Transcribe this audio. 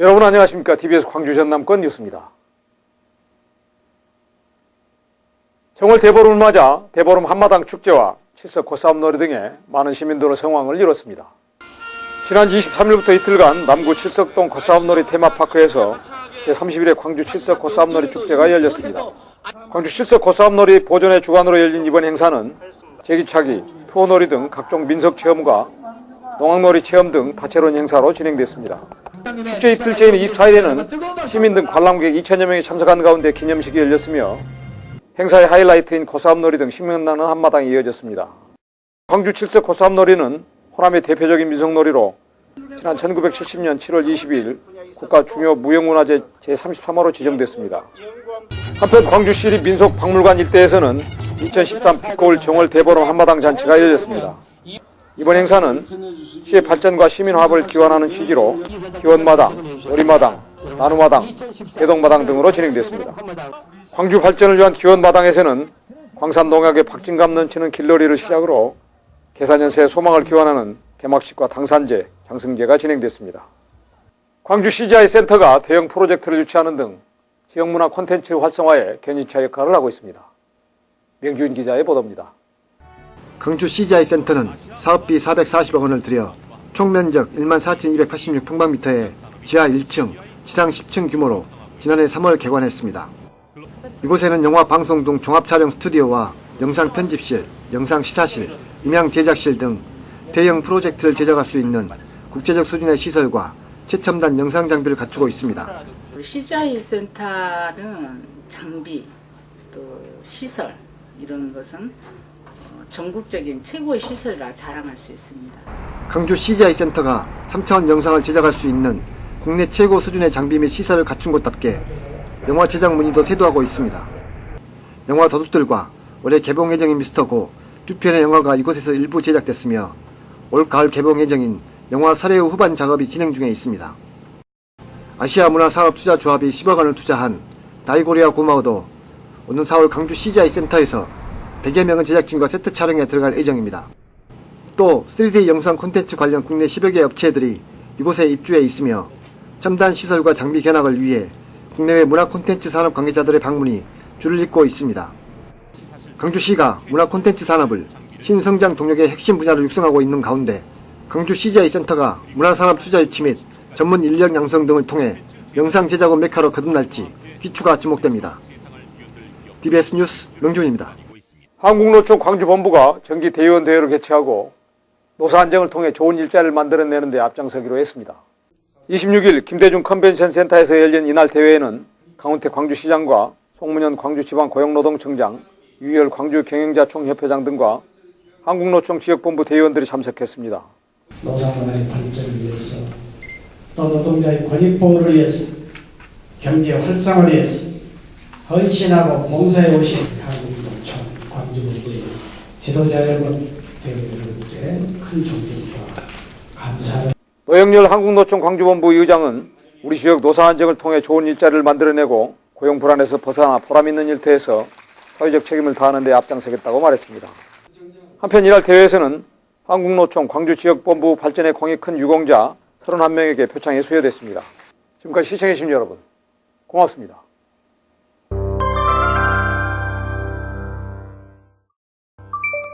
여러분 안녕하십니까? TBS 광주 전남권 뉴스입니다. 정월 대보름을 맞아 대보름 한마당 축제와 칠석 고싸움놀이 등의 많은 시민들의 성황을 이뤘습니다. 지난 23일부터 이틀간 남구 칠석동 고싸움놀이 테마파크에서 제31회 광주 칠석 고싸움놀이 축제가 열렸습니다. 광주 칠석 고싸움놀이 보존의 주관으로 열린 이번 행사는 제기차기, 투어놀이 등 각종 민속 체험과 농악놀이 체험 등 다채로운 행사로 진행됐습니다. 축제 이틀째인 24일에는 시민 등 관람객 2천여 명이 참석한 가운데 기념식이 열렸으며 행사의 하이라이트인 고사암놀이 등 신명나는 한마당이 이어졌습니다. 광주 칠석 고사암놀이는 호남의 대표적인 민속놀이로 지난 1970년 7월 22일 국가 중요 무형문화재 제33호로 지정됐습니다. 한편 광주시 민속박물관 일대에서는 2013 피코울 정월 대보름 한마당 잔치가 열렸습니다. 이번 행사는 시의 발전과 시민 화합을 기원하는 취지로 기원마당, 놀이마당, 나눔마당, 대동마당 등으로 진행됐습니다. 광주 발전을 위한 기원마당에서는 광산 농약의 박진감 넘치는 길놀이를 시작으로 계산연세의 소망을 기원하는 개막식과 당산제, 장승제가 진행됐습니다. 광주 CGI 센터가 대형 프로젝트를 유치하는 등 지역문화 콘텐츠 활성화에 견인차 역할을 하고 있습니다. 명주인 기자의 보도입니다. 광주 CGI 센터는 사업비 440억 원을 들여 총 면적 14,286평방미터의 지하 1층, 지상 10층 규모로 지난해 3월 개관했습니다. 이곳에는 영화 방송 등 종합 촬영 스튜디오와 영상 편집실, 영상 시사실, 음향 제작실 등 대형 프로젝트를 제작할 수 있는 국제적 수준의 시설과 최첨단 영상 장비를 갖추고 있습니다. CGI 센터는 장비 또 시설 이런 것은 어, 전국적인 최고의 시설이라 자랑할 수 있습니다. 광주 CGI 센터가 3차원 영상을 제작할 수 있는 국내 최고 수준의 장비 및 시설을 갖춘 곳답게 영화 제작 문의도 세도하고 있습니다. 영화 도둑들과 올해 개봉 예정인 미스터 고 두 편의 영화가 이곳에서 일부 제작됐으며 올 가을 개봉 예정인 영화 살해 후 후반 작업이 진행 중에 있습니다. 아시아 문화사업투자조합이 10억 원을 투자한 다이고리아 고마워도 오는 4월 광주 CGI 센터에서 100여 명의 제작진과 세트 촬영에 들어갈 예정입니다. 또 3D 영상 콘텐츠 관련 국내 10여 개 업체들이 이곳에 입주해 있으며 첨단 시설과 장비 견학을 위해 국내외 문화 콘텐츠 산업 관계자들의 방문이 줄을 잇고 있습니다. 광주시가 문화 콘텐츠 산업을 신성장 동력의 핵심 분야로 육성하고 있는 가운데 광주 CGI 센터가 문화산업 투자 유치 및 전문 인력 양성 등을 통해 영상 제작업 메카로 거듭날지 귀추가 주목됩니다. DBS 뉴스 명준입니다. 한국노총 광주본부가 정기 대의원 대회를 개최하고 노사 안정을 통해 좋은 일자리를 만들어내는 데 앞장서기로 했습니다. 26일 김대중 컨벤션 센터에서 열린 이날 대회에는 강훈태 광주시장과 송문현 광주지방 고용노동청장, 유열 광주경영자총협회장 등과 한국노총 지역본부 대의원들이 참석했습니다. 노사문화의 발전을 위해서 또 노동자의 권익보호를 위해서 경제 활성화를 위해서 헌신하고 봉사해 오신 지도자 여러분 대표님께 큰 존경과 감사를 노영열 한국노총 광주본부 의장은 우리 지역 노사 안정을 통해 좋은 일자리를 만들어내고 고용 불안에서 벗어나 보람 있는 일터에서 사회적 책임을 다하는 데 앞장서겠다고 말했습니다. 한편 이날 대회에서는 한국노총 광주지역본부 발전에 공이 큰 유공자 31명에게 표창이 수여됐습니다. 지금까지 시청해주신 여러분 고맙습니다.